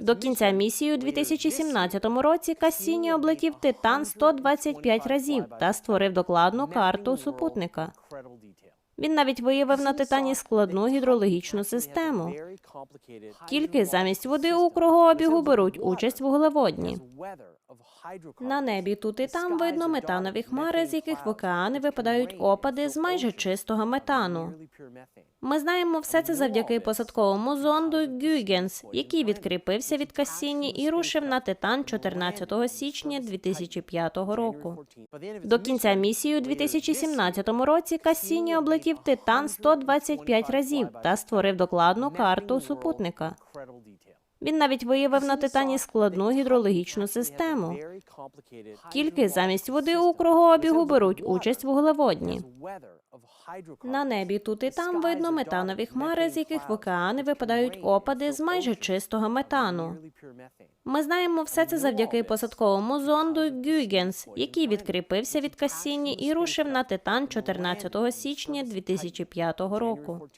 До кінця місії у 2017 році Кассіні облетів Титан 125 разів та створив докладну карту супутника. Він навіть виявив на Титані складну гідрологічну систему. Тільки замість води у кругообігу беруть участь вуглеводні. На небі тут і там видно метанові хмари, з яких в океани випадають опади з майже чистого метану. Ми знаємо все це завдяки посадковому зонду Гюйгенс, який відкріпився від Кассіні і рушив на Титан 14 січня 2005 року. До кінця місії у 2017 році Кассіні облетів Титан 125 разів та створив докладну карту супутника. Він навіть виявив на Титані складну гідрологічну систему. Тільки замість води у кругообігу беруть участь вуглеводні. На небі тут і там видно метанові хмари, з яких в океани випадають опади з майже чистого метану. Ми знаємо все це завдяки посадковому зонду Гюйгенс, який відкріпився від Кассіні і рушив на Титан 14 січня 2005 року.